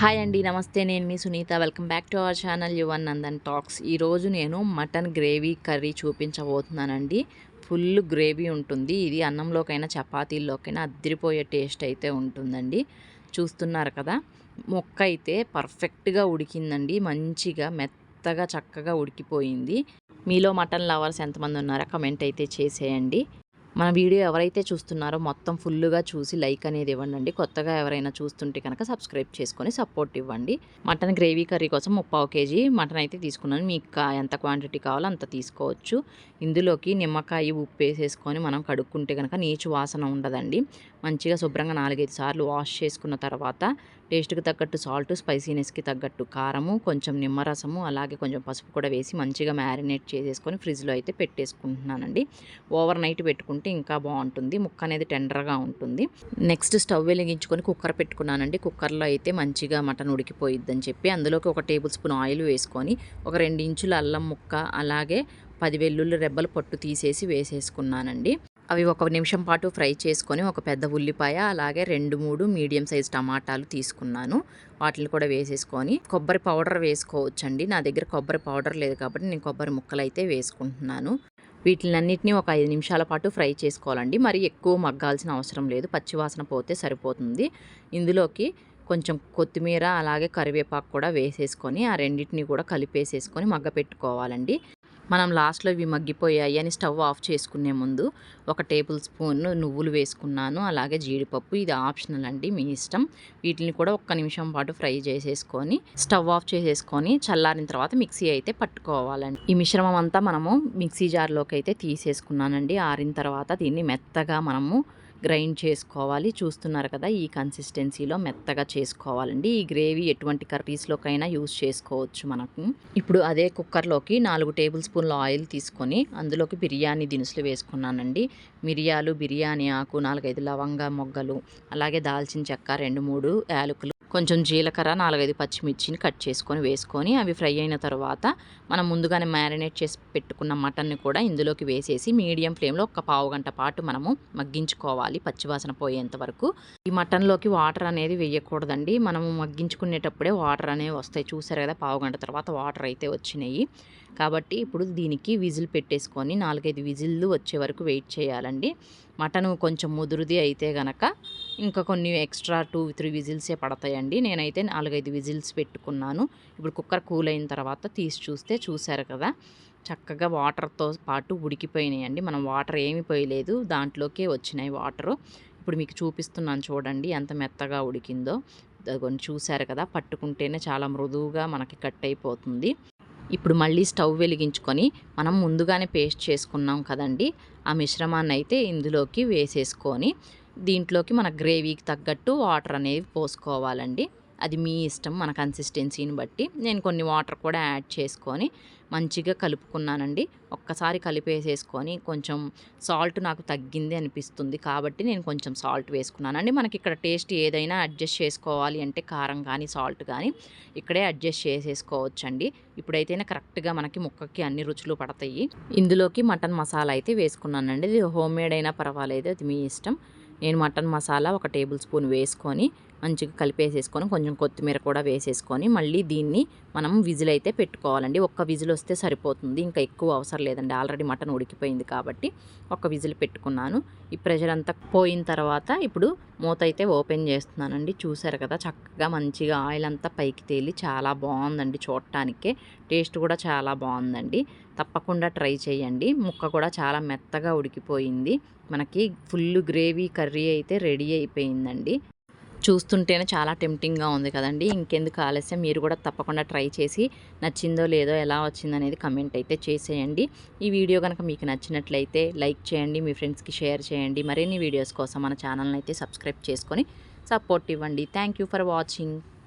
Hi అండి నమస్తే. నేను మీ Sunitha. Welcome back to our channel Yuvan Nandan talks. ఈరోజు నేను మటన్ గ్రేవీ కర్రీ చూపించబోతున్నానండి. ఫుల్ గ్రేవీ ఉంటుంది. ఇది అన్నంలోకైనా చపాతీల్లోకైనా అద్దరిపోయే టేస్ట్ అయితే ఉంటుందండి. చూస్తున్నారు కదా మొక్క అయితే పర్ఫెక్ట్గా ఉడికిందండి. మంచిగా మెత్తగా చక్కగా ఉడికిపోయింది. మీలో మటన్ లవర్స్ ఎంతమంది ఉన్నారో? కమెంట్ అయితే చేసేయండి. మన వీడియో ఎవరైతే చూస్తున్నారో మొత్తం ఫుల్గా చూసి లైక్ అనేది ఇవ్వండి కొత్తగా ఎవరైనా చూస్తుంటే కనుక సబ్స్క్రైబ్ చేసుకొని సపోర్ట్ ఇవ్వండి. మటన్ గ్రేవీ కర్రీ కోసం ముప్పావు కేజీ మటన్ అయితే తీసుకున్నాను. మీకు ఎంత క్వాంటిటీ కావాలో అంత తీసుకోవచ్చు. ఇందులోకి నిమ్మకాయ ఉప్పు వేసేసుకొని మనం కడుక్కుంటే కనుక నీచు వాసన ఉండదండి. మంచిగా శుభ్రంగా నాలుగైదు సార్లు వాష్ చేసుకున్న తర్వాత టేస్ట్కి తగ్గట్టు సాల్ట్ స్పైసీనెస్కి తగ్గట్టు కారము కొంచెం నిమ్మరసము అలాగే కొంచెం పసుపు కూడా వేసి మంచిగా మ్యారినేట్ చేసేసుకొని ఫ్రిడ్జ్లో అయితే పెట్టేసుకుంటున్నానండి. ఓవర్ నైట్ పెట్టుకుంటే ఇంకా బాగుంటుంది. ముక్క అనేది టెండర్గా ఉంటుంది. నెక్స్ట్ స్టవ్ వెలిగించుకొని కుక్కర్ పెట్టుకున్నానండి. కుక్కర్లో అయితే మంచిగా మటన్ ఉడికిపోయిద్దని చెప్పి అందులోకి ఒక టేబుల్ స్పూన్ ఆయిల్ వేసుకొని ఒక రెండు ఇంచుల అల్లం ముక్క అలాగే పది వెల్లుల్లి రెబ్బలు పొట్టు తీసేసి వేసేసుకున్నానండి. అవి ఒక నిమిషం పాటు ఫ్రై చేసుకొని ఒక పెద్ద ఉల్లిపాయ అలాగే రెండు మూడు మీడియం సైజ్ టమాటాలు తీసుకున్నాను. వాటిని కూడా వేసేసుకొని కొబ్బరి పౌడర్ వేసుకోవచ్చండి. నా దగ్గర కొబ్బరి పౌడర్ లేదు కాబట్టి నేను కొబ్బరి ముక్కలు అయితే వేసుకుంటున్నాను. వీటినన్నిటిని ఒక ఐదు నిమిషాల పాటు ఫ్రై చేసుకోవాలండి. మరి ఎక్కువ మగ్గాల్సిన అవసరం లేదు. పచ్చివాసన పోతే సరిపోతుంది. ఇందులోకి కొంచెం కొత్తిమీర అలాగే కరివేపాకు కూడా వేసేసుకొని ఆ రెండింటిని కూడా కలిపేసేసుకొని మగ్గ పెట్టుకోవాలండి మనం లాస్ట్లో ఇవి మగ్గిపోయాయి అని స్టవ్ ఆఫ్ చేసుకునే ముందు ఒక టేబుల్ స్పూన్ నువ్వులు వేసుకున్నాను అలాగే జీడిపప్పు. ఇది ఆప్షనల్ అండి మీ ఇష్టం. వీటిని కూడా ఒక్క నిమిషం పాటు ఫ్రై చేసేసుకొని స్టవ్ ఆఫ్ చేసేసుకొని చల్లారిన తర్వాత మిక్సీ అయితే పట్టుకోవాలండి. ఈ మిశ్రమం అంతా మనము మిక్సీ జార్లోకి అయితే తీసేసుకున్నానండి. ఆరిన తర్వాత దీన్ని మెత్తగా మనము గ్రైండ్ చేసుకోవాలి. చూస్తున్నారు కదా ఈ కన్సిస్టెన్సీలో మెత్తగా చేసుకోవాలండి. ఈ గ్రేవీ ఎటువంటి కర్రీస్లోకైనా యూస్ చేసుకోవచ్చు మనకు. ఇప్పుడు అదే కుక్కర్లోకి నాలుగు టేబుల్ స్పూన్ల ఆయిల్ తీసుకొని అందులోకి బిర్యానీ దినుసులు వేసుకున్నానండి. మిరియాలు బిర్యానీ ఆకు నాలుగైదు లవంగ మొగ్గలు అలాగే దాల్చిన చెక్క రెండు మూడు యాలకులు కొంచెం జీలకర్ర నాలుగైదు పచ్చిమిర్చిని కట్ చేసుకొని వేసుకొని అవి ఫ్రై అయిన తర్వాత మనం ముందుగానే మ్యారినేట్ చేసి పెట్టుకున్న మటన్ని కూడా ఇందులోకి వేసేసి మీడియం ఫ్లేమ్లో ఒక పావు గంట పాటు మనము మగ్గించుకోవాలి పచ్చివాసన పోయేంత వరకు. ఈ మటన్లోకి వాటర్ అనేది వేయకూడదండి. మనము మగ్గించుకునేటప్పుడే వాటర్ అనేవి వస్తాయి. చూసారు కదా పావు గంట తర్వాత వాటర్ అయితే వచ్చినాయి. కాబట్టి ఇప్పుడు దీనికి విజిల్ పెట్టేసుకొని నాలుగైదు విజిల్లు వచ్చే వరకు వెయిట్ చేయాలండి. మటన్ కొంచెం ముదురుది అయితే గనక ఇంకా కొన్ని ఎక్స్ట్రా టూ త్రీ విజిల్సే పడతాయండి. నేనైతే నాలుగైదు విజిల్స్ పెట్టుకున్నాను. ఇప్పుడు కుక్కర్ కూల్ అయిన తర్వాత తీసి చూస్తే చూశారు కదా చక్కగా వాటర్తో పాటు ఉడికిపోయినాయండి. మనం వాటర్ ఏమి పోయలేదు దాంట్లోకే వచ్చినాయి వాటరు. ఇప్పుడు మీకు చూపిస్తున్నాను చూడండి ఎంత మెత్తగా ఉడికిందో. కొన్ని చూశారు కదా పట్టుకుంటేనే చాలా మృదువుగా మనకి కట్ అయిపోతుంది. ఇప్పుడు మళ్ళీ స్టవ్ వెలిగించుకొని మనం ముందుగానే పేస్ట్ చేసుకున్నాం కదండి. ఆ మిశ్రమాన్ని అయితే ఇందులోకి వేసేసుకొని దీంట్లోకి మన గ్రేవీకి తగ్గట్టు వాటర్ అనేది పోసుకోవాలండి. అది మీ ఇష్టం మన కన్సిస్టెన్సీని బట్టి. నేను కొన్ని వాటర్ కూడా యాడ్ చేసుకొని మంచిగా కలుపుకున్నానండి. ఒక్కసారి కలిపేసేసుకొని కొంచెం సాల్ట్ నాకు తగ్గింది అనిపిస్తుంది కాబట్టి నేను కొంచెం సాల్ట్ వేసుకున్నానండి మనకి ఇక్కడ టేస్ట్ ఏదైనా అడ్జస్ట్ చేసుకోవాలి అంటే కారం కానీ సాల్ట్ కానీ ఇక్కడే అడ్జస్ట్ చేసేసుకోవచ్చండి. ఇప్పుడైతేనే కరెక్ట్గా మనకి ముక్కకి అన్ని రుచులు పడతాయి. ఇందులోకి మటన్ మసాలా అయితే వేసుకున్నానండి. ఇది హోమ్ మేడ్ అయినా పర్వాలేదు అది మీ ఇష్టం. నేను మటన్ మసాలా ఒక టేబుల్ స్పూన్ వేసుకొని మంచిగా కలిపేసేసుకొని కొంచెం కొత్తిమీర కూడా వేసేసుకొని మళ్ళీ దీన్ని మనం విజిల్ అయితే పెట్టుకోవాలండి. ఒక్క విజిల్ వస్తే సరిపోతుంది. ఇంకా ఎక్కువ అవసరం లేదండి. ఆల్రెడీ మటన్ ఉడికిపోయింది కాబట్టి ఒక విజిల్ పెట్టుకున్నాను. ఈ ప్రెషర్ అంతా పోయిన తర్వాత ఇప్పుడు మూత అయితే ఓపెన్ చేస్తున్నానండి. చూసారు కదా చక్కగా మంచిగా ఆయిల్ అంతా పైకి తేలి చాలా బాగుందండి చూడటానికే. టేస్ట్ కూడా చాలా బాగుందండి. తప్పకుండా ట్రై చేయండి. ముక్క కూడా చాలా మెత్తగా ఉడికిపోయింది. మనకి ఫుల్ గ్రేవీ కర్రీ అయితే రెడీ అయిపోయిందండి. చూస్తుంటేనే చాలా టెంప్టింగ్గా ఉంది కదండి. ఇంకెందుకు ఆలస్యం? మీరు కూడా తప్పకుండా ట్రై చేసి నచ్చిందో లేదో ఎలా వచ్చిందనేది కమెంట్ అయితే చేసేయండి. ఈ వీడియో కనుక మీకు నచ్చినట్లయితే లైక్ చేయండి మీ ఫ్రెండ్స్కి షేర్ చేయండి. మరిన్ని వీడియోస్ కోసం మన ఛానల్ని అయితే సబ్స్క్రైబ్ చేసుకొని సపోర్ట్ ఇవ్వండి. Thank for watching.